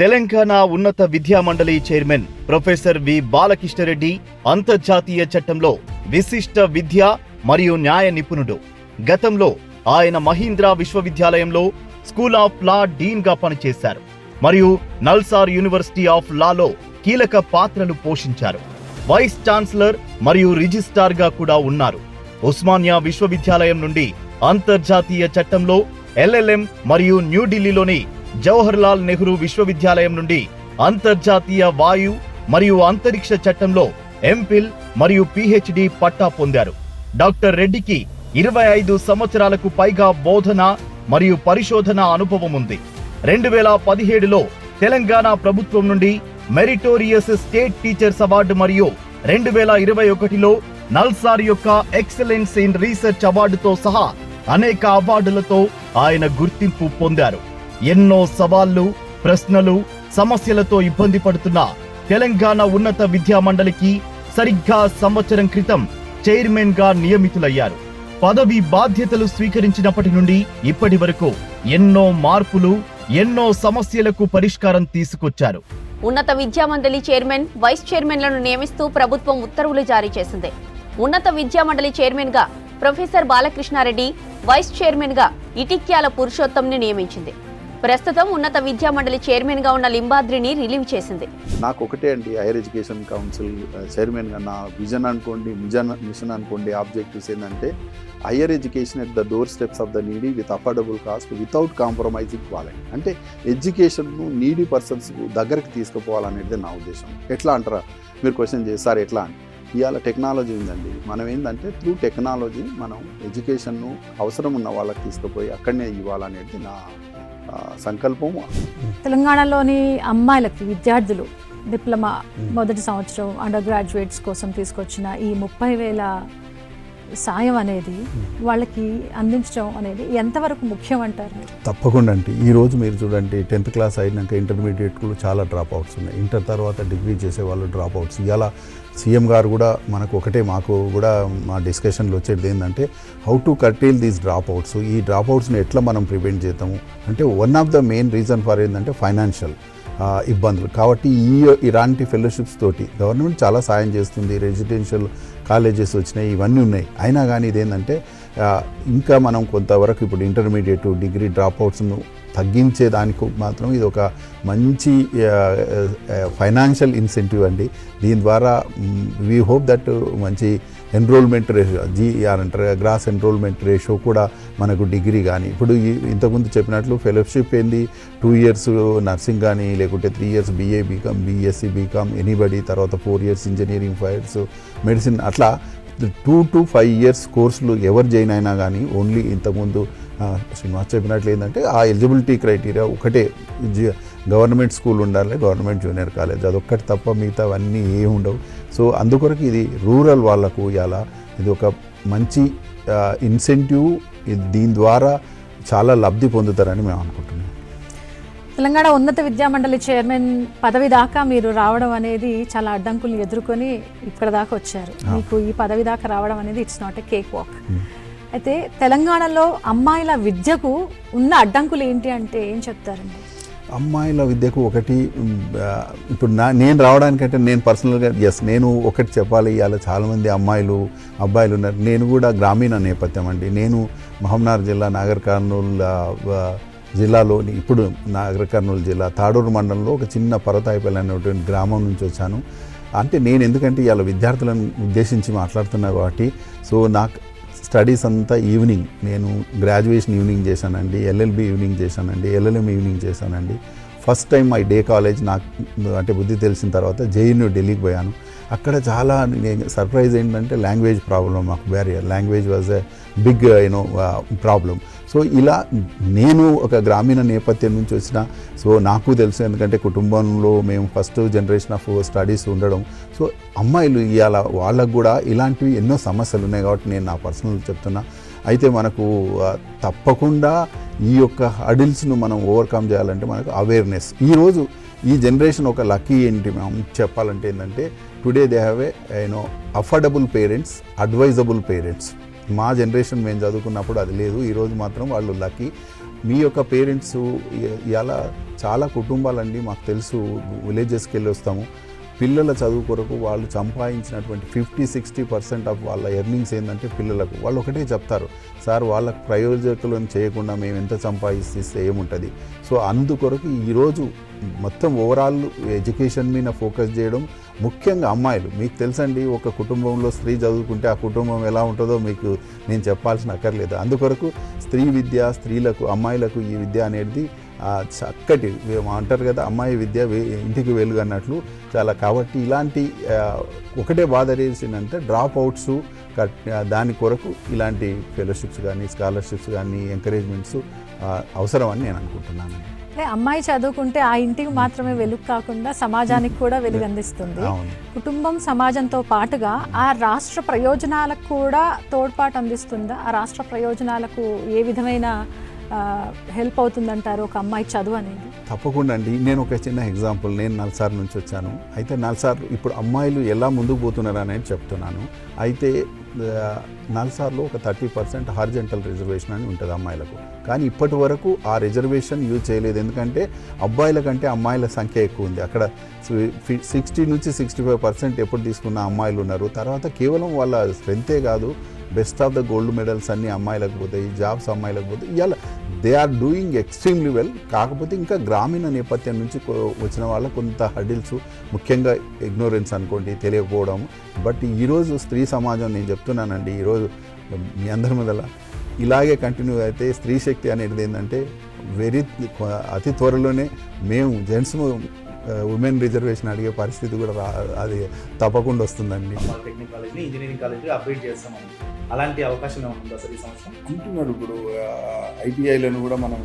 తెలంగాణ ఉన్నత విద్యా మండలి చైర్మన్ ప్రొఫెసర్ వి బాలకృష్ణరెడ్డి అంతర్జాతీయ చట్టంలో విశిష్ట విద్య మరియు న్యాయ నిపుణుడు. గతంలో ఆయన మహీంద్రా విశ్వవిద్యాలయంలో స్కూల్ ఆఫ్ లా డీన్గా పనిచేశారు మరియు నల్సార్ యూనివర్సిటీ ఆఫ్ లాలో కీలక పాత్రలు పోషించారు. వైస్ ఛాన్సలర్ మరియు రిజిస్ట్రార్గా కూడా ఉన్నారు. ఉస్మానియా విశ్వవిద్యాలయం నుండి అంతర్జాతీయ చట్టంలో ఎల్ఎల్ఎం మరియు న్యూఢిల్లీలోని జవహర్ లాల్ నెహ్రూ విశ్వవిద్యాలయం నుండి అంతర్జాతీయ వాయు మరియు అంతరిక్ష చట్టంలో ఎంఫిల్ మరియు పిహెచ్డి పట్టా పొందారు. డాక్టర్ రెడ్డికి ఇరవై ఐదు సంవత్సరాలకు పైగా బోధన మరియు పరిశోధన అనుభవం ఉంది. రెండు వేల పదిహేడులో తెలంగాణ ప్రభుత్వం నుండి మెరిటోరియస్ స్టేట్ టీచర్స్ అవార్డు మరియు రెండు వేల ఇరవై ఒకటిలో నల్సార్ యొక్క ఎక్సలెన్స్ ఇన్ రీసెర్చ్ అవార్డుతో సహా అనేక అవార్డులతో ఆయన గుర్తింపు పొందారు. ఎన్నో సవాళ్ళు ప్రశ్నలు సమస్యలతో ఇబ్బంది పడుతున్న తెలంగాణ ఉన్నత విద్యా మండలికి సరిగ్గా సంవత్సరం క్రితం చైర్మన్గా నియమితులయ్యారు. పదవి బాధ్యతలు స్వీకరించినప్పటి నుండి ఇప్పటి వరకు ఎన్నో మార్పులు ఎన్నో సమస్యలకు పరిష్కారం తీసుకొచ్చారు. ఉన్నత విద్యా మండలి చైర్మన్ వైస్ చైర్మన్లను నియమిస్తూ ప్రభుత్వం ఉత్తర్వులు జారీ చేసింది. ఉన్నత విద్యా మండలి చైర్మన్గా ప్రొఫెసర్ బాలకృష్ణారెడ్డి వైస్ చైర్మన్గా ఇటిక్యాల పురుషోత్తంని నియమించింది. ప్రస్తుతం ఉన్నత విద్యా మండలి చైర్మన్గా ఉన్న లింబాద్రిని రిలీవ్ చేసింది. నాకు ఒకటే అండి హైయర్ ఎడ్యుకేషన్ కౌన్సిల్ చైర్మన్గా నా విజన్ అనుకోండి మిజన్ మిషన్ అనుకోండి ఆబ్జెక్టివ్స్ ఏంటంటే higher education at the door steps of the needy with affordable cost without compromising quality అంటే ఎడ్యుకేషన్ను నీడీ పర్సన్స్ దగ్గరికి తీసుకుపోవాలనేది నా ఉద్దేశం. ఎట్లా అంటారా? మీరు క్వశ్చన్ చేస్తారు ఎట్లా? అని. ఇవాళ టెక్నాలజీ ఉందండి. మనం ఏంటంటే త్రూ టెక్నాలజీ మనం ఎడ్యుకేషన్ను అవసరం ఉన్న వాళ్ళకి తీసుకుపోయి అక్కడనే ఇవ్వాలనేది నా సంకల్పం. తెలంగాణలోని అమ్మాయిలకి విద్యార్థులు డిప్లొమా మొదటి సంవత్సరం అండర్ గ్రాడ్యుయేట్స్ కోసం తీసుకొచ్చిన ఈ ముప్పై వేల సాయం అనేది వాళ్ళకి అందించడం అనేది ఎంతవరకు ముఖ్యం అంటారు తప్పకుండా అండి. ఈరోజు మీరు చూడండి టెన్త్ క్లాస్ అయినాక ఇంటర్మీడియట్లో చాలా డ్రాప్ అవుట్స్ ఉన్నాయి. ఇంటర్ తర్వాత డిగ్రీ చేసే వాళ్ళు డ్రాప్ అవుట్స్ ఇలా సీఎం గారు కూడా మనకు ఒకటే మాకు కూడా మా డిస్కషన్లో వచ్చేది ఏంటంటే how to curtail these dropouts ఈ డ్రాప్ అవుట్స్ని ఎట్లా మనం ప్రివెంట్ చేద్దాము అంటే one of the main reason for ఏంటంటే ఫైనాన్షియల్ ఇబ్బందులు. కాబట్టి ఈ ఇలాంటి ఫెలోషిప్స్ తోటి గవర్నమెంట్ చాలా సాయం చేస్తుంది. రెసిడెన్షియల్ కాలేజెస్ వచ్చినాయి ఇవన్నీ ఉన్నాయి. అయినా కానీ ఇదేంటంటే ఇంకా మనం కొంతవరకు ఇప్పుడు ఇంటర్మీడియట్ డిగ్రీ డ్రాప్ అవుట్స్ను తగ్గించే దానికి మాత్రం ఇది ఒక మంచి ఫైనాన్షియల్ ఇన్సెంటివ్ అండి. దీని ద్వారా వీ హోప్ దట్ మంచి ఎన్రోల్మెంట్ రేషియో జీఆర్ అంటారు గ్రాస్ ఎన్రోల్మెంట్ రేషియో కూడా మనకు డిగ్రీ కానీ ఇప్పుడు ఇంతకుముందు చెప్పినట్లు ఫెలోషిప్ ఏంది? టూ ఇయర్స్ నర్సింగ్ కానీ లేకుంటే three years BA BCom BSc BCom anybody తర్వాత four years engineering five years medicine అట్లా టూ టు ఫైవ్ ఇయర్స్ కోర్సులు ఎవరు జాయిన్ అయినా కానీ ఓన్లీ ఇంతకుముందు శ్రీనివాస్ చెప్పినట్లు ఏంటంటే ఆ ఎలిజిబిలిటీ క్రైటీరియా ఒకటే. జి- గవర్నమెంట్ స్కూల్ ఉండాలి గవర్నమెంట్ జూనియర్ కాలేజ్ అదొక్కటి తప్ప మిగతా అవన్నీ ఏమి ఉండవు. సో అందుకొరకు ఇది రూరల్ వాళ్ళకు ఇలా ఇది ఒక మంచి ఇన్సెంటివ్ దీని ద్వారా చాలా లబ్ధి పొందుతారని మేము అనుకుంటున్నాం. తెలంగాణ ఉన్నత విద్యా మండలి చైర్మన్ పదవి దాకా మీరు రావడం అనేది చాలా అడ్డంకులు ఎదుర్కొని ఇక్కడ దాకా వచ్చారు. మీకు ఈ పదవి దాకా రావడం అనేది it's not a cake walk అయితే తెలంగాణలో అమ్మాయిల విద్యకు ఉన్న అడ్డంకులు ఏంటి అంటే ఏం చెప్తారండి? అమ్మాయిల విద్యకు ఒకటి ఇప్పుడు నా నేను రావడానికంటే నేను పర్సనల్గా ఎస్ నేను ఒకటి చెప్పాలి ఇవాళ చాలామంది అమ్మాయిలు అబ్బాయిలు ఉన్నారు. నేను కూడా గ్రామీణ నేపథ్యం అండి. నేను మహమ్నార్ జిల్లా నాగర్ కర్నూల్ జిల్లాలోని ఇప్పుడు నాగర్ కర్నూలు జిల్లా తాడూరు మండలంలో ఒక చిన్న పరతాయిపల్లి అనేటువంటి గ్రామం నుంచి వచ్చాను. అంటే నేను ఎందుకంటే ఇవాళ విద్యార్థులను ఉద్దేశించి మాట్లాడుతున్నా కాబట్టి సో నాకు స్టడీస్ అంతా ఈవినింగ్ నేను గ్రాడ్యుయేషన్ ఈవినింగ్ చేశానండి ఎల్ఎల్బి ఈవినింగ్ చేశానండి ఎల్ఎల్ఎం ఈవినింగ్ చేశానండి. First time my day college నాకు అంటే బుద్ధి తెలిసిన తర్వాత జేఎన్యూ ఢిల్లీకి పోయాను. అక్కడ చాలా సర్ప్రైజ్ ఏంటంటే లాంగ్వేజ్ ప్రాబ్లం మాకు barrier language was a big you know problem so ఇలా నేను ఒక గ్రామీణ నేపథ్యం నుంచి వచ్చిన సో నాకు తెలుసు ఎందుకంటే కుటుంబంలో మేము ఫస్ట్ జనరేషన్ ఆఫ్ స్టడీస్ ఉండడం. సో అమ్మాయిలు ఇవాళ వాళ్ళకు కూడా ఇలాంటివి ఎన్నో సమస్యలు ఉన్నాయి కాబట్టి నేను నా పర్సనల్ చెప్తున్నా. అయితే మనకు uh, తప్పకుండా ఈ యొక్క హడిల్స్ను మనం ఓవర్కమ్ చేయాలంటే మనకు అవేర్నెస్ ఈరోజు ఈ జనరేషన్ ఒక లక్కీ ఏంటి మేము చెప్పాలంటే ఏంటంటే today they have a you know affordable parents advisable parents మా జనరేషన్ మేము చదువుకున్నప్పుడు అది లేదు ఈరోజు మాత్రం వాళ్ళు లక్కీ. మీ యొక్క పేరెంట్స్ ఇలా చాలా కుటుంబాలండి మాకు తెలుసు విలేజెస్కి వెళ్ళి వస్తాము. పిల్లల చదువు కొరకు వాళ్ళు సంపాదించినటువంటి ఫిఫ్టీ సిక్స్టీ పర్సెంట్ ఆఫ్ వాళ్ళ ఎర్నింగ్స్ ఏంటంటే పిల్లలకు. వాళ్ళు ఒకటే చెప్తారు సార్ వాళ్ళకు ప్రయోజకులను చేయకుండా మేము ఎంత సంపాదిస్తే ఏముంటుంది? సో అందుకొరకు ఈరోజు మొత్తం ఓవరాల్ ఎడ్యుకేషన్ మీద ఫోకస్ చేయడం ముఖ్యంగా అమ్మాయిలు. మీకు తెలుసండి ఒక కుటుంబంలో స్త్రీ చదువుకుంటే ఆ కుటుంబం ఎలా ఉంటుందో మీకు నేను చెప్పాల్సిన అక్కర్లేదు. అందుకొరకు స్త్రీ విద్య స్త్రీలకు అమ్మాయిలకు ఈ విద్య అనేది చక్కటి అంటారు కదా అమ్మాయి విద్య ఇంటికి వెలుగు అన్నట్లు చాలా. కాబట్టి ఇలాంటి ఒకటే బాధ వేసిందంటే డ్రాప్ అవుట్స్ దాని కొరకు ఇలాంటి ఫెలోషిప్స్ కానీ స్కాలర్షిప్స్ కానీ ఎంకరేజ్మెంట్స్ అవసరం అని నేను అనుకుంటున్నాను. అమ్మాయి చదువుకుంటే ఆ ఇంటికి మాత్రమే వెలుగు కాకుండా సమాజానికి కూడా వెలుగు అందిస్తుంది. కుటుంబం సమాజంతో పాటుగా ఆ రాష్ట్ర ప్రయోజనాలకు కూడా తోడ్పాటు అందిస్తుందా? ఆ రాష్ట్ర ప్రయోజనాలకు ఏ విధమైన హెల్ప్ అవుతుందంటారు ఒక అమ్మాయి చదువు అనేది? తప్పకుండా అండి. నేను ఒక చిన్న ఎగ్జాంపుల్ నేను నల్సార్ నుంచి వచ్చాను. అయితే నల్సార్ ఇప్పుడు అమ్మాయిలు ఎలా ముందుకు పోతున్నారు అనేది చెప్తున్నాను. అయితే నల్సార్లో ఒక థర్టీ పర్సెంట్ హార్జెంటల్ రిజర్వేషన్ అని ఉంటుంది అమ్మాయిలకు. కానీ ఇప్పటి వరకు ఆ రిజర్వేషన్ యూజ్ చేయలేదు. ఎందుకంటే అబ్బాయిల కంటే అమ్మాయిల సంఖ్య ఎక్కువ ఉంది. అక్కడ సిక్స్టీ నుంచి సిక్స్టీ ఫైవ్ పర్సెంట్ ఎప్పుడు తీసుకున్న అమ్మాయిలు ఉన్నారు. తర్వాత కేవలం వాళ్ళ స్ట్రెంతే కాదు best of the gold medals అన్ని అమ్మాయిలకు పోతాయి జాబ్స్ అమ్మాయిలకు పోతాయి. ఇవాళ they are doing extremely well కాకపోతే ఇంకా గ్రామీణ నేపథ్యం నుంచి వచ్చిన వాళ్ళ కొంత హడిల్స్ ముఖ్యంగా ఇగ్నోరెన్స్ అనుకోండి తెలియకపోవడం. బట్ ఈరోజు స్త్రీ సమాజం నేను చెప్తున్నానండి ఈరోజు మీ అందరి మొదల ఇలాగే కంటిన్యూ అయితే స్త్రీ శక్తి అనేది ఏంటంటే వెరీ అతి త్వరలోనే మేము జెంట్స్ ఉమెన్ రిజర్వేషన్ అడిగే పరిస్థితి కూడా రా అది తప్పకుండా వస్తుందండి. పాలిటెక్నిక్ కాలేజ్ని ఇంజనీరింగ్ కాలేజ్ అప్గ్రేడ్ చేస్తామని అలాంటి అవకాశం ఏమైనా ఉందా సార్ ఈ సంవత్సరం? అంటున్నారు ఇప్పుడు ఐటీఐలను కూడా మనం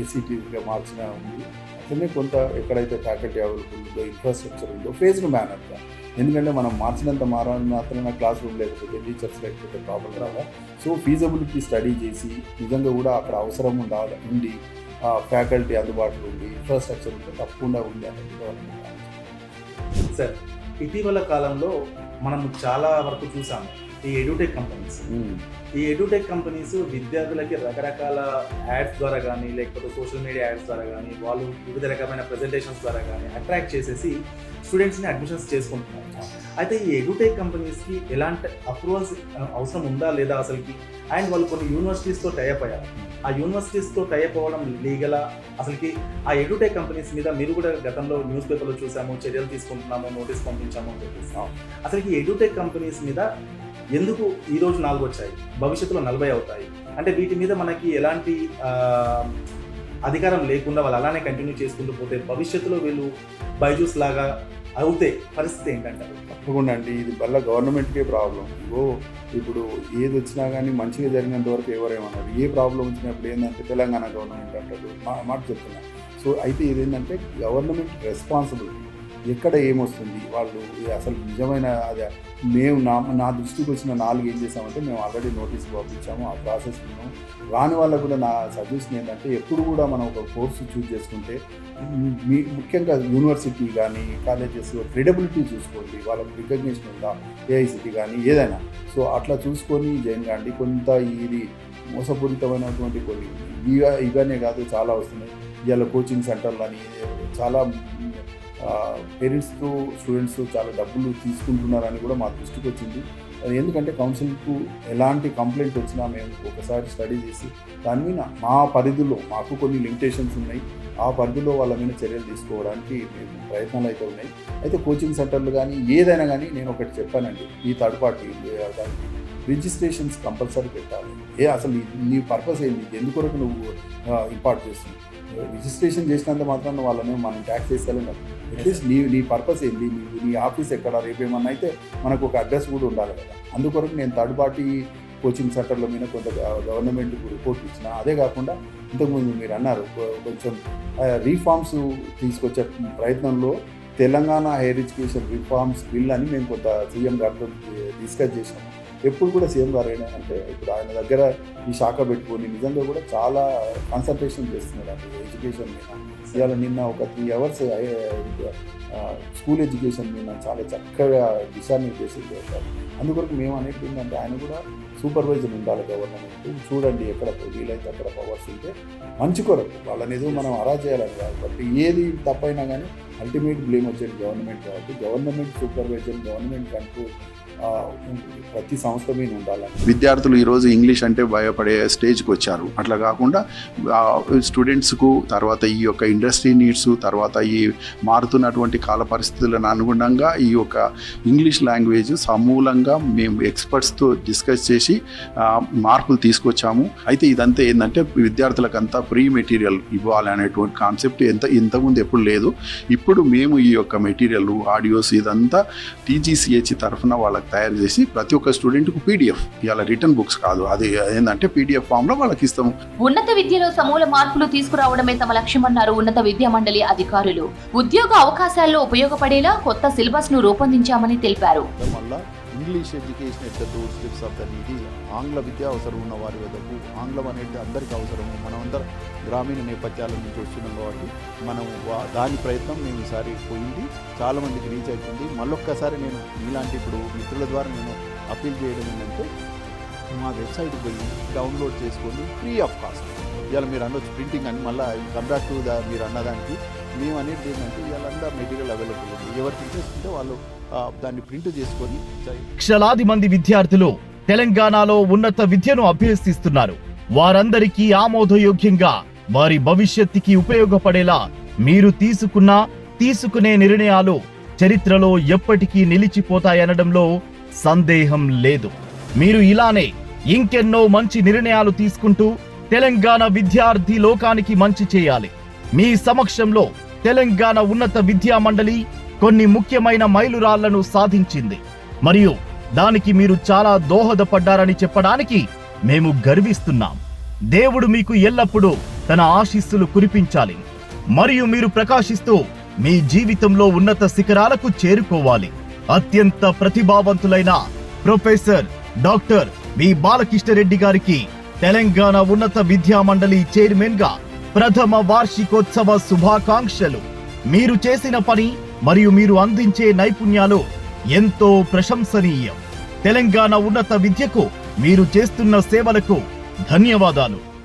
ఏసీటీగా మార్చిన ఉంది. అట్లనే కొంత ఎక్కడైతే ఫ్యాకల్టీ అవైలబుల్ ఉందో ఇన్ఫ్రాస్ట్రక్చర్ ఉందో ఫేజ్డ్ మేనర్గా ఎందుకంటే మనం మార్చినంత మారాలని మాత్రమే క్లాస్ రూమ్ లేకపోతే టీచర్స్ లేకపోతే ప్రాబ్లం రాదా? సో ఫీజబిలిటీ స్టడీ చేసి నిజంగా కూడా అక్కడ అవసరం ఉండాలి ఉండి ఫ్యాకల్టీ అందుబాటులో ఉంది ఇన్ఫ్రాస్ట్రక్చర్ ఉంటే తప్పకుండా ఉంది అనేది గవర్నమెంట్ సార్ ఇటీవల కాలంలో మనం చాలా వరకు చూసాము ఈ ఎడ్యుటెక్ కంపెనీస్ ఈ ఎడ్యుటెక్ కంపెనీస్ విద్యార్థులకి రకరకాల యాడ్స్ ద్వారా కానీ లేకపోతే సోషల్ మీడియా యాడ్స్ ద్వారా కానీ వాళ్ళు వివిధ రకమైన ప్రెజెంటేషన్స్ ద్వారా కానీ అట్రాక్ట్ చేసేసి స్టూడెంట్స్ని అడ్మిషన్స్ చేసుకుంటున్నారు. అయితే ఈ ఎడ్యుటెక్ కంపెనీస్కి ఎలాంటి అప్రూవల్స్ అవసరం ఉందా లేదా అసలుకి? అండ్ వాళ్ళు కొన్ని యూనివర్సిటీస్తో టైప్ అయ్యారు. ఆ యూనివర్సిటీస్తో టైప్ అవ్వడం లీగలా అసలుకి ఆ ఎడ్యుటెక్ కంపెనీస్ మీద మీరు కూడా గతంలో న్యూస్ పేపర్లో చూసాము చర్యలు తీసుకుంటున్నాము నోటీస్ పంపించాము అని చెప్పేసి. అసలుకి ఎడ్యుటెక్ కంపెనీస్ మీద ఎందుకు ఈ రోజు నాలుగు వచ్చాయి? భవిష్యత్తులో నలభై అవుతాయి. అంటే వీటి మీద మనకి ఎలాంటి అధికారం లేకుండా వాళ్ళు అలానే కంటిన్యూ చేసుకుంటూ పోతే భవిష్యత్తులో వీళ్ళు బైజూస్ లాగా అవుతే పరిస్థితి ఏంటంటారు? తప్పకుండా అండి. ఇది వల్ల గవర్నమెంట్కే ప్రాబ్లం. ఇగో ఇప్పుడు ఏది వచ్చినా కానీ మంచిగా జరిగినంత వరకు ఎవరేమన్నారు? ఏ ప్రాబ్లం వచ్చినప్పుడు ఏంటంటే తెలంగాణ గవర్నమెంట్ అంటారు. మా మాట చెప్తున్నా. సో అయితే ఇది ఏంటంటే గవర్నమెంట్ రెస్పాన్సిబిలిటీ. ఎక్కడ ఏమొస్తుంది? వాళ్ళు అసలు నిజమైన అది మేము నా నా దృష్టికి వచ్చిన నాలుగు ఏం చేసామంటే మేము ఆల్రెడీ నోటీస్ పంపించాము ఆ ప్రాసెస్ మేము రాని వాళ్ళకు కూడా నా సజెషన్ ఏంటంటే ఎప్పుడు కూడా మనం ఒక కోర్సు చూస్ చేసుకుంటే మీ ముఖ్యంగా యూనివర్సిటీ కానీ కాలేజెస్ క్రెడిబిలిటీ చూసుకోండి వాళ్ళకి రికగ్నిషన్ ఉందా? ఏఐసిటీ కానీ ఏదైనా. సో అట్లా చూసుకొని జాయిన్ కాండి. కొంత ఇది మోసపూరితమైనటువంటి కొన్ని ఇవ ఇవనే కాదు చాలా వస్తున్నాయి. ఇవాళ కోచింగ్ సెంటర్లు అని చాలా పేరెంట్స్తో స్టూడెంట్స్ చాలా డబ్బులు తీసుకుంటున్నారని కూడా మా దృష్టికి వచ్చింది. ఎందుకంటే కౌన్సిల్కు ఎలాంటి కంప్లైంట్ వచ్చినా మేము ఒకసారి స్టడీ చేసి దాని మీద మా పరిధిలో మాకు కొన్ని లిమిటేషన్స్ ఉన్నాయి. ఆ పరిధిలో వాళ్ళ మీద చర్యలు తీసుకోవడానికి మేము ప్రయత్నాలు అయితే ఉన్నాయి. అయితే కోచింగ్ సెంటర్లు కానీ ఏదైనా కానీ నేను ఒకటి చెప్పానండి. ఈ థర్డ్ పార్టీ దానికి రిజిస్ట్రేషన్స్ కంపల్సరీ పెట్టాలి. ఏ అసలు నీ- పర్పస్ ఏంటి ఎందుకొరకు నువ్వు ఇంపార్ట్ చేస్తుంది రిజిస్ట్రేషన్ చేసినంత మాత్రాన వాళ్ళని మనం ట్యాక్స్ చేసేయాలని అట్లీస్ట్ నీ నీ పర్పస్ ఏంది? నీ నీ ఆఫీస్ ఎక్కడ? రేపేమన్నా అయితే మనకు ఒక అడ్రస్ కూడా ఉండాలి కదా. అందుకొరకు నేను థర్డ్ పార్టీ కోచింగ్ సెంటర్ల మీద కొంత గవర్నమెంట్ రిపోర్ట్ ఇచ్చిన. అదే కాకుండా ఇంతకుముందు మీరు అన్నారు కొంచెం రీఫార్మ్స్ తీసుకొచ్చే ప్రయత్నంలో Telangana higher education reforms bill అని మేము కొంత సీఎం గారితో డిస్కస్ చేసాము ఎప్పుడు కూడా సీఎం గారు అంటే ఇప్పుడు ఆయన దగ్గర ఈ శాఖ పెట్టుకొని నిజంగా కూడా చాలా కాన్సన్ట్రేషన్ చేస్తున్నారు అంటే ఎడ్యుకేషన్ మీద. ఇవాళ నిన్న ఒక త్రీ అవర్స్ స్కూల్ ఎడ్యుకేషన్ మీద చాలా చక్కగా దిశానిర్దేశం చేశారు. అందుకొరకు మేము అనేది ఏంటంటే ఆయన కూడా సూపర్వైజర్ ఉండాలి గవర్నమెంట్ చూడండి ఎక్కడ వీలైతే అక్కడ పవర్స్ ఉంటే మంచి కొరకు. వాళ్ళని ఏదో మనం అరా చేయాలని కాదు. ఏది తప్పైనా కానీ అల్టిమేట్ బ్లేమ్ వచ్చేది గవర్నమెంట్ కాబట్టి. గవర్నమెంట్ సూపర్వైజర్ గవర్నమెంట్ కంట్రోల్ ప్రతి సంస్థ మీద విద్యార్థులు ఈరోజు ఇంగ్లీష్ అంటే భయపడే స్టేజ్కి వచ్చారు. అట్లా కాకుండా స్టూడెంట్స్కు తర్వాత ఈ యొక్క ఇండస్ట్రీ నీడ్స్ తర్వాత ఈ మారుతున్నటువంటి కాల పరిస్థితులను అనుగుణంగా ఈ యొక్క ఇంగ్లీష్ లాంగ్వేజ్ సమూలంగా మేము ఎక్స్పర్ట్స్తో డిస్కస్ చేసి మార్పులు తీసుకొచ్చాము. అయితే ఇదంతా ఏంటంటే విద్యార్థులకంతా ఫ్రీ మెటీరియల్ ఇవ్వాలి అనేటువంటి కాన్సెప్ట్ ఎంత ఇంతకుముందు ఎప్పుడు లేదు. ఇప్పుడు మేము ఈ యొక్క మెటీరియల్ ఆడియోస్ ఇదంతా టీజీసీహెచ్ తరఫున వాళ్ళకి తయారు చేసి ప్రతి ఒక్క స్టూడెంట్కు పీడిఎఫ్ ఇవాళ రిటర్న్ బుక్స్ కాదు. అది ఏంటంటే పీడిఎఫ్ ఫామ్లో వాళ్ళకి ఇస్తాము. ఉన్నత విద్యలో సమూల మార్పులు తీసుకురావడమే తమ లక్ష్యమన్నారు ఉన్నత విద్యా మండలి అధికారులు. ఉద్యోగ అవకాశాల్లో ఉపయోగపడేలా కొత్త సిలబస్ను రూపొందించామని తెలిపారు. English education at the door steps of the needy ఆంగ్ల విద్య అవసరం ఉన్న వారి వద్దకు ఆంగ్లం అనేది అందరికీ అవసరము. మనమందరం గ్రామీణ నేపథ్యాల నుంచి వస్తున్నాం కాబట్టి మనం వా- దాని ప్రయత్నం మేము ఈసారి పోయింది. చాలామందికి రీచ్ అవుతుంది. మళ్ళొక్కసారి నేను ఇలాంటి ఇప్పుడు మిత్రుల ద్వారా నేను అప్పీల్ చేయడం ఏంటంటే మా వెబ్సైట్కి పోయి డౌన్లోడ్ చేసుకోండి ఫ్రీ ఆఫ్ కాస్ట్ ఇవాళ మీరు అనొచ్చు ప్రింటింగ్ అని మళ్ళీ కంపేర్ టు ద మీరు అన్నదానికి మేము అనేది ఏంటంటే ఇవాళ మెటీరియల్ అవైలబుల్ ఉంది. ఎవరికి ఇంట్రెస్ట్ ఉంటే వాళ్ళు దాన్ని ప్రింట్ చేసుకొని లక్షలాది మంది విద్యార్థులు తెలంగాణలో ఉన్నత విద్యను అభ్యసిస్తున్నారు. వారందరికీ ఆమోదయోగ్యంగా వారి భవిష్యత్తుకి ఉపయోగపడేలా మీరు తీసుకున్న తీసుకునే నిర్ణయాలు చరిత్రలో ఎప్పటికీ నిలిచిపోతాయనడంలో సందేహం లేదు. మీరు ఇలానే ఇంకెన్నో మంచి నిర్ణయాలు తీసుకుంటూ తెలంగాణ విద్యార్థి లోకానికి మంచి చేయాలి. మీ సమక్షంలో తెలంగాణ ఉన్నత విద్యా మండలి కొన్ని ముఖ్యమైన మైలురాళ్ళను సాధించింది. మరియు దానికి మీరు చాలా దోహదపడ్డారని చెప్పడానికి మేము గర్విస్తున్నాం. దేవుడు మీకు ఎల్లప్పుడూ తన ఆశీస్సులు కురిపించాలి. మరియు మీరు ప్రకాశిస్తూ మీ జీవితంలో ఉన్నత శిఖరాలకు చేరుకోవాలి. అత్యంత ప్రతిభావంతులైన ప్రొఫెసర్ డాక్టర్ వి బాలకృష్ణరెడ్డి గారికి తెలంగాణ ఉన్నత విద్యా మండలి చైర్మన్గా ప్రథమ వార్షికోత్సవ శుభాకాంక్షలు. మీరు చేసిన పని మరియు మీరు అందించే నైపుణ్యాలు ఎంతో ప్రశంసనీయం. తెలంగాణ ఉన్నత విద్యకు మీరు చేస్తున్న సేవలకు ధన్యవాదాలు.